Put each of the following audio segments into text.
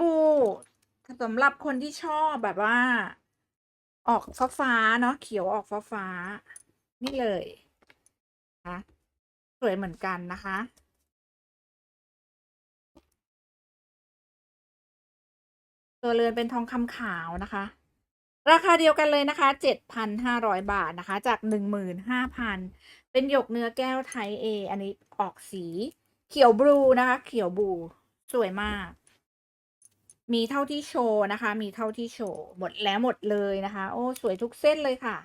บูสำหรับคนที่ชอบแบบว่า ออกฟ้าฟ้าเนาะเขียวออกฟ้าฟ้า นี่เลยนะสวยเหมือนกันนะคะตัวเรือนเป็นทองคำขาวนะคะ ราคาเดียวกันเลยนะคะ 7,500 บาทนะคะ จาก 15,000 เป็นหยกเนื้อแก้วไทยเออันนี้ออกสี เขียวบลูนะคะ เขียวบลูสวยมาก มีเท่าที่โชว์นะคะ มีเท่าที่โชว์หมดแล้วหมดเลยนะคะ โอ้สวยทุกเส้นเลยค่ะ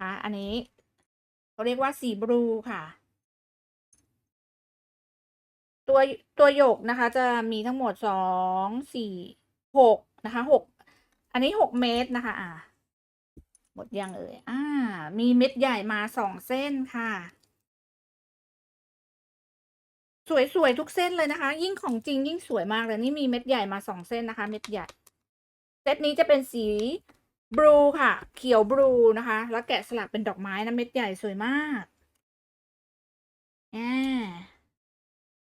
ค่ะอันนี้เขาเรียกว่าสีบลูค่ะ ตัวตัวหยกนะคะ จะมีทั้งหมดสองสี่หกนะคะหกอันนี้หกเม็ดนะคะ อ่าหมดยังเอ่ยอ่า มีเม็ดใหญ่มาสองเส้นค่ะ สวยสวยทุกเส้นเลยนะคะ ยิ่งของจริงยิ่งสวยมากเลยนี่มีเม็ดใหญ่มาสองเส้นนะคะ เม็ดใหญ่เซตนี้จะเป็นสีบลูค่ะ เขียวบลูนะคะ แล้วแกะสลักเป็นดอกไม้นะเม็ดใหญ่สวยมากอ่า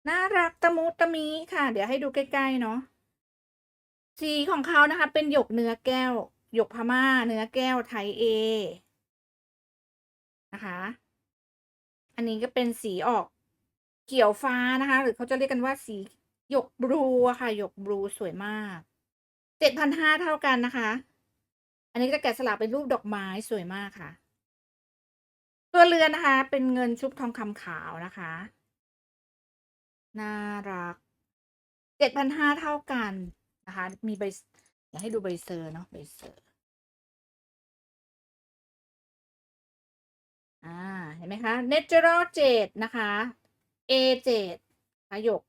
น่ารักตะมุตะมิค่ะ เดี๋ยวให้ดูใกล้ๆเนาะสีของเขานะคะ เป็นหยกเนื้อแก้ว หยกพม่า เนื้อแก้วไทยเอนะคะ อันนี้ก็เป็นสีออก เขียวฟ้านะคะ หรือเขาจะเรียกกันว่าสีหยกบลูอะค่ะหยกบลูสวยมากเจ็ดพันห้าเท่ากันนะคะ อันนี้จะแกะสลักเป็นรูปดอกไม้สวยมากค่ะ ตัวเรือนนะคะ เป็นเงินชุบทองคำขาวนะคะ น่ารักเจ็ดพันห้าเท่ากันนะคะ มีใบอยากให้ดูใบเซอร์เนาะใบเซอร์อ่าเห็นไหมคะ natural 7นะคะ A 7หยก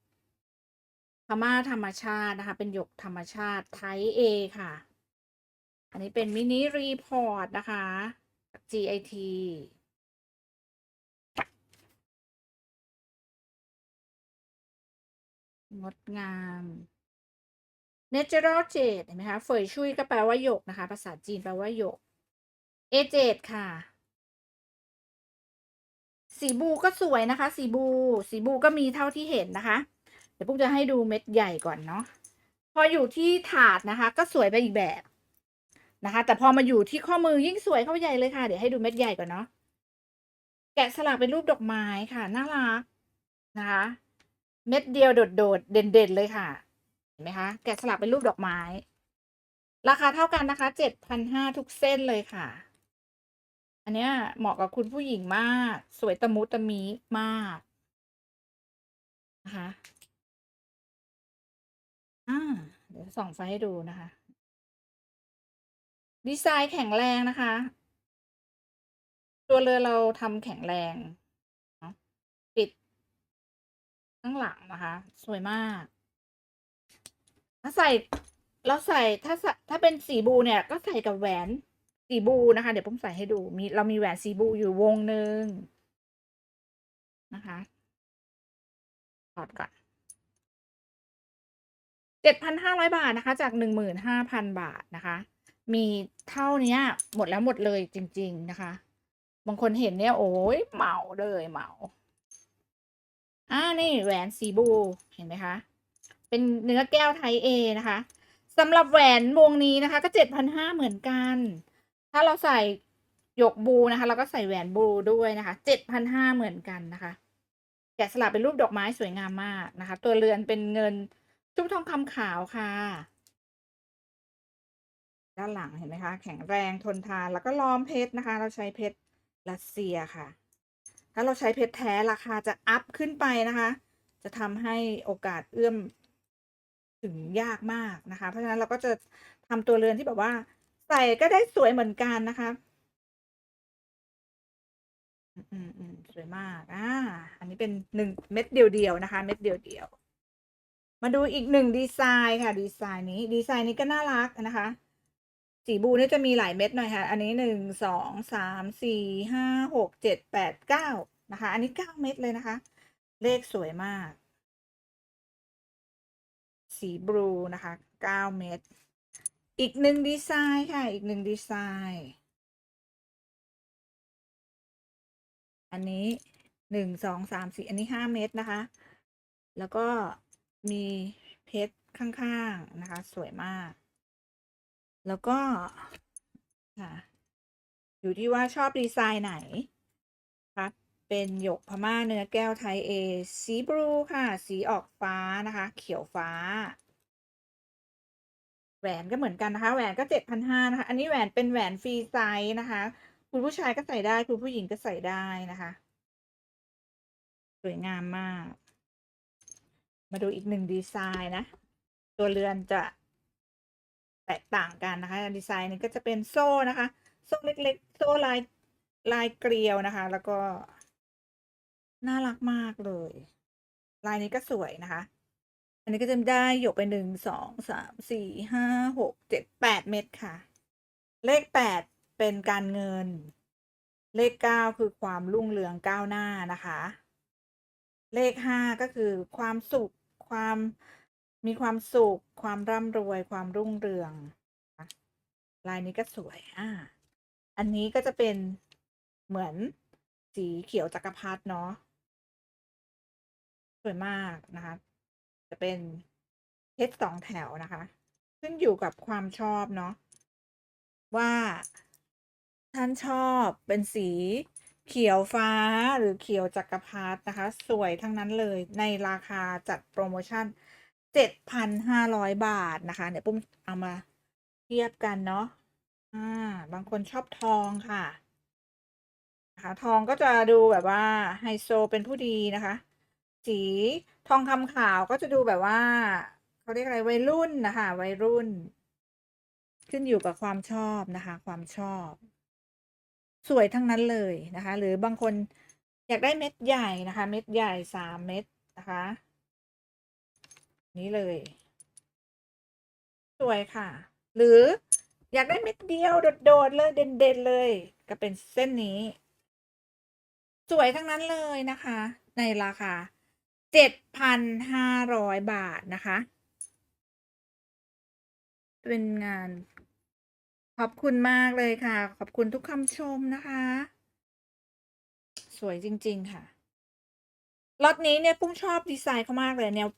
พม่าธรรมชาตินะคะ เป็นหยกธรรมชาติไทย A ค่ะ อันนี้เป็นมินิรีพอร์ตนะคะ GIT งดงาม natural 7เห็นไหมคะ เฟยชุยก็แปลว่าหยกนะคะ ภาษาจีนแปลว่าหยก A 7 ค่ะ สีบูก็สวยนะคะ สีบู สีบูก็มีเท่าที่เห็นนะคะ เดี๋ยวปุ๊กจะให้ดูเม็ดใหญ่ก่อนเนาะพออยู่ที่ถาดนะคะ ก็สวยไปอีกแบบนะคะ แต่พอมาอยู่ที่ข้อมือยิ่งสวยเข้าใหญ่เลยค่ะ เดี๋ยวให้ดูเม็ดใหญ่ก่อนเนาะแกะสลักเป็นรูปดอกไม้ค่ะน่ารักนะคะ เม็ดเดียวโดดๆเด่นๆเลยค่ะเห็นไหมคะ แกะสลักเป็นรูปดอกไม้ ราคาเท่ากันนะคะเจ็ดพันห้าทุกเส้นเลยค่ะ อันเนี้ยเหมาะกับคุณผู้หญิงมาก สวยตะมุตะมิมากนะคะอ่าเดี๋ยวส่องไฟให้ดูนะคะ ดีไซน์แข็งแรงนะคะ ตัวเรือเราทำแข็งแรงปิดข้างหลังนะคะ สวยมาก ถ้าใส่เราใส่ถ้าถ้าเป็นสีบูเนี่ย ก็ใส่กับแหวน สีบูนะคะ เดี๋ยวผมใส่ให้ดูมีเรามีแหวนสีบูอยู่วงหนึ่งนะคะถอดก่อนเจ็ดพันห้าร้อยบาทนะคะ จากหนึ่งหมื่นห้าพันบาทนะคะ มีเท่านี้หมดแล้วหมดเลยจริง ๆ นะคะ บางคนเห็นเนี่ยโอ้ยเหมาเลยเหมาอ่านี่แหวนสีบูเห็นไหมคะ เป็นเนื้อแก้วไทยเอนะคะสำหรับแหวนวงนี้นะคะ ก็เจ็ดพันห้าเหมือนกัน ถ้าเราใส่หยกบูนะคะเราก็ใส่แหวนบูด้วยนะคะเจ็ดพันห้าเหมือนกันนะคะ แกะสลักเป็นรูปดอกไม้สวยงามมากนะคะ ตัวเรือนเป็นเงินชุบทองคำขาวค่ะ ด้านหลังเห็นไหมคะ แข็งแรงทนทานแล้วก็ล้อมเพชรนะคะ เราใช้เพชรรัสเซียค่ะ ถ้าเราใช้เพชรแท้ราคาจะอัพขึ้นไปนะคะ จะทำให้โอกาสเอื้อมถึงยากมากนะคะ เพราะฉะนั้นเราก็จะทำตัวเรือนที่แบบว่า ใส่ก็ได้สวยเหมือนกันนะคะอืมอืมสวยมากอ่าอันนี้เป็นหนึ่งเม็ดเดียวๆนะคะ เม็ดเดียวๆมาดูอีกหนึ่งดีไซน์ค่ะ ดีไซน์นี้ ดีไซน์นี้ก็น่ารักนะคะ สีบูนี่จะมีหลายเม็ดหน่อยค่ะ อันนี้หนึ่งสองสามสี่ห้าหกเจ็ดแปดเก้านะคะ อันนี้เก้าเม็ดเลยนะคะ เลขสวยมาก สีบลูนะคะเก้าเม็ด อีกหนึ่งดีไซน์ค่ะ อีกหนึ่งดีไซน์ อันนี้หนึ่งสองสามสี่อันนี้ห้าเม็ดนะคะ แล้วก็มีเพชรข้างๆนะคะ สวยมาก แล้วก็ค่ะอยู่ที่ว่าชอบดีไซน์ไหนครับเป็นหยกพม่าเนื้อแก้วไทยเอสีบลูค่ะ สีออกฟ้านะคะ เขียวฟ้า แหวนก็เหมือนกันนะคะ แหวนก็เจ็ดพันห้านะคะ อันนี้แหวนเป็นแหวนฟรีไซส์นะคะ คุณผู้ชายก็ใส่ได้ คุณผู้หญิงก็ใส่ได้นะคะ สวยงามมาก มาดูอีกหนึ่งดีไซน์นะ ตัวเรือนจะแตกต่างกันนะคะ ดีไซน์นี้ก็จะเป็นโซ่นะคะ โซ่เล็กๆ โซ่ลายลายเกลียวนะคะ แล้วก็ น่ารักมากเลย ลายนี้ก็สวยนะคะ นนี้ก็จะได้หยกไปหนึ่งสองสามสี่ห้าหกเจ็ดแปดเม็ดค่ะ เลขแปดเป็นการเงิน เลขเก้าคือความรุ่งเรืองก้าวหน้านะคะ เลขห้าก็คือความสุขความมีความสุข ความร่ำรวยความรุ่งเรืองลายนี้ก็สวยอ่าอันนี้ก็จะเป็นเหมือนสีเขียวจักรพรรดิเนาะสวยมากนะคะ จะเป็นเพชรสองแถวนะคะ ขึ้นอยู่กับความชอบเนาะว่าท่านชอบเป็นสีเขียวฟ้าหรือเขียวจักรพรรดินะคะ สวยทั้งนั้นเลยในราคาจัดโปรโมชั่นเจ็ดพันห้าร้อยบาทนะคะ เดี๋ยวปุ้มเอามาเทียบกันเนาะอ่าบางคนชอบทองค่ะนะคะทองก็จะดูแบบว่าไฮโซเป็นผู้ดีนะคะ สีทองคำขาวก็จะดูแบบว่าเขาเรียกอะไรวัยรุ่นนะคะวัยรุ่น ขึ้นอยู่กับความชอบนะคะ ความชอบ สวยทั้งนั้นเลยนะคะ หรือบางคนอยากได้เม็ดใหญ่นะคะ เม็ดใหญ่สามเม็ดนะคะ นี้เลย สวยค่ะ หรืออยากได้เม็ดเดียวโดดๆเลยเด่นๆเลย ก็เป็นเส้นนี้ สวยทั้งนั้นเลยนะคะ ในราคา เจ็ดพันห้าร้อยบาทนะคะ เป็นงาน ขอบคุณมากเลยค่ะ ขอบคุณทุกคำชมนะคะ สวยจริง ๆ ค่ะล็อตนี้เนี่ยปุ้มชอบดีไซน์เขามากเลยแนว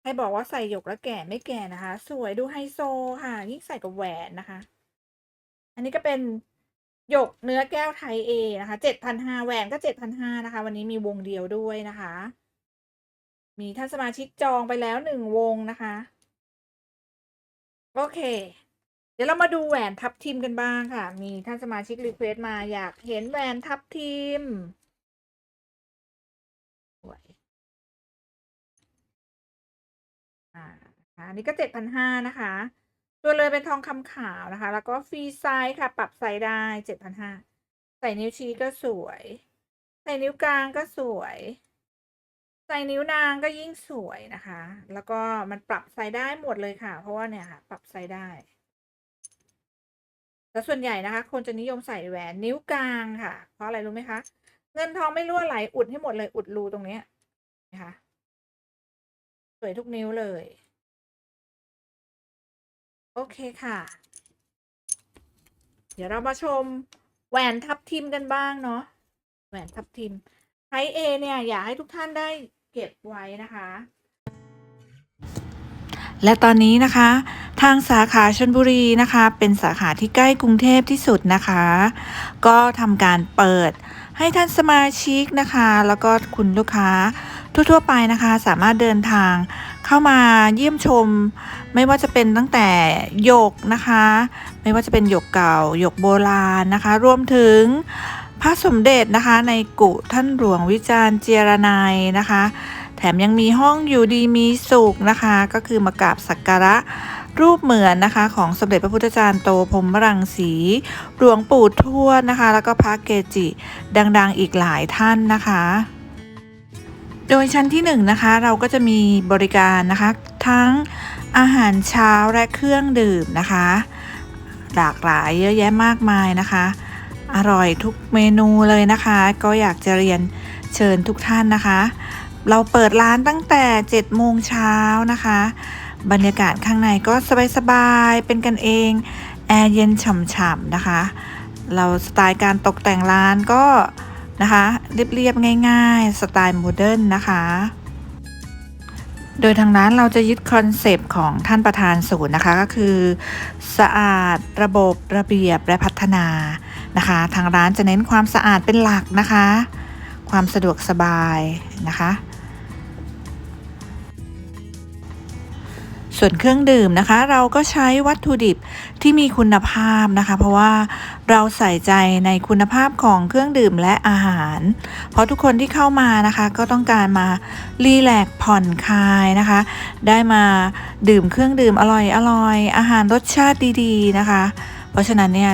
ใครบอกว่าใส่หยกแล้วแก่ไม่แก่นะคะ สวยดูไฮโซค่ะ ยิ่งใส่กับแหวนนะคะ อันนี้ก็เป็นหยกเนื้อแก้วไทยเอนะคะเจ็ดพันห้าแหวนก็เจ็ดพันห้านะคะ วันนี้มีวงเดียวด้วยนะคะ มีท่านสมาชิกจองไปแล้วหนึ่งวงนะคะ โอเค เดี๋ยวเรามาดูแหวนทับทิมกันบ้างค่ะ มีท่านสมาชิกรีเควสต์มาอยากเห็นแหวนทับทิมสวยอ่าอันนี้ก็เจ็ดพันห้านะคะ ตัวเลยเป็นทองคำขาวนะคะ แล้วก็ฟรีไซส์ค่ะ ปรับไซส์ได้เจ็ดพันห้าใส่นิ้วชี้ก็สวย ใส่นิ้วกลางก็สวย ใส่นิ้วนางก็ยิ่งสวยนะคะ แล้วก็มันปรับไซส์ได้หมดเลยค่ะ เพราะว่าเนี่ยค่ะ ปรับไซส์ได้แต่ส่วนใหญ่นะคะ คนจะนิยมใส่แหวนนิ้วกลางค่ะ เพราะอะไรรู้ไหมคะ เงินทองไม่รั่วไหลอุดให้หมดเลยอุดรูตรงเนี้ยนะคะสวยทุกนิ้วเลย โอเคค่ะ เดี๋ยวเรามาชมแหวนทับทิมกันบ้างเนาะแหวนทับทิมไทยเอเนี่ย อยากให้ทุกท่านได้ เก็บไว้นะคะ และตอนนี้นะคะ ทางสาขาชนบุรีนะคะ เป็นสาขาที่ใกล้กรุงเทพที่สุดนะคะ ก็ทำการเปิดให้ท่านสมาชิกนะคะ แล้วก็คุณลูกค้าทั่วๆไปนะคะ สามารถเดินทางเข้ามาเยี่ยมชม ไม่ว่าจะเป็นตั้งแต่หยกนะคะ ไม่ว่าจะเป็นหยกเก่าหยกโบราณนะคะ รวมถึง พระสมเด็จนะคะในกุท่านหลวงวิจารณ์เจรนัยนะคะ แถมยังมีห้องอยู่ดีมีสุขนะคะ ก็คือมากราบสักการะรูปเหมือนนะคะของสมเด็จพระพุทธจารย์โตพรมรังสี หลวงปู่ทวดนะคะ แล้วก็พระเกจิ ดังๆอีกหลายท่านนะคะ โดยชั้นที่หนึ่งนะคะเราก็จะมีบริการนะคะทั้งอาหารเช้าและเครื่องดื่มนะคะ หลากหลายเยอะแยะมากมายนะคะ อร่อยทุกเมนูเลยนะคะ ก็อยากจะเรียนเชิญทุกท่านนะคะ เราเปิดร้านตั้งแต่7โมงเช้านะคะ บรรยากาศข้างในก็สบายๆเป็นกันเอง แอร์เย็นฉ่ำๆนะคะ เราสไตล์การตกแต่งร้านก็นะคะเรียบๆง่ายๆ สไตล์โมเดิร์นนะคะ โดยทางร้านเราจะยึดคอนเซปต์ของท่านประธานศูนย์นะคะก็คือ สะอาดระบบระเบียบและพัฒนา นะคะ ทางร้านจะเน้นความสะอาดเป็นหลักนะคะ ความสะดวกสบายนะคะ ส่วนเครื่องดื่มนะคะ เราก็ใช้วัตถุดิบที่มีคุณภาพนะคะ เพราะว่าเราใส่ใจในคุณภาพของเครื่องดื่มและอาหาร เพราะทุกคนที่เข้ามานะคะ ก็ต้องการมารีแลกผ่อนคลายนะคะ ได้มาดื่มเครื่องดื่มอร่อยอร่อยอาหารรสชาติดี ๆ นะคะ เพราะฉะนั้นเนี่ย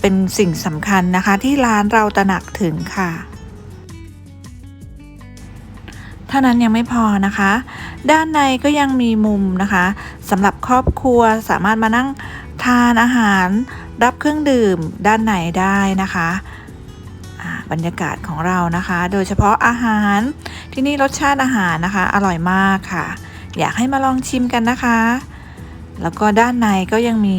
เป็นสิ่งสำคัญนะคะที่ร้านเราตระหนักถึงค่ะท่านั้นยังไม่พอนะคะ ด้านในก็ยังมีมุมนะคะสำหรับครอบครัวสามารถมานั่งทานอาหารรับเครื่องดื่มด้านในได้นะคะบรรยากาศของเรานะคะ โดยเฉพาะอาหารที่นี่รสชาติอาหารนะคะ อร่อยมากค่ะ อยากให้มาลองชิมกันนะคะ แล้วก็ด้านในก็ยังมี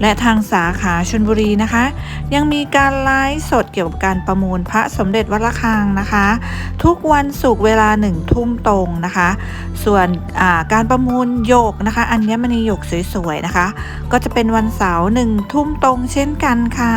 และทางสาขาชนบุรีนะคะ ยังมีการไลฟ์สดเกี่ยวกับการประมูลพระสมเด็จวัดระฆังนะคะ ทุกวันศุกร์เวลาหนึ่งทุ่มตรงนะคะ ส่วนาการประมูลโยกนะคะอัญมณีโยกสวยๆนะคะ ก็จะเป็นวันเสาร์หนึ่งทุ่มตรงเช่นกันค่ะ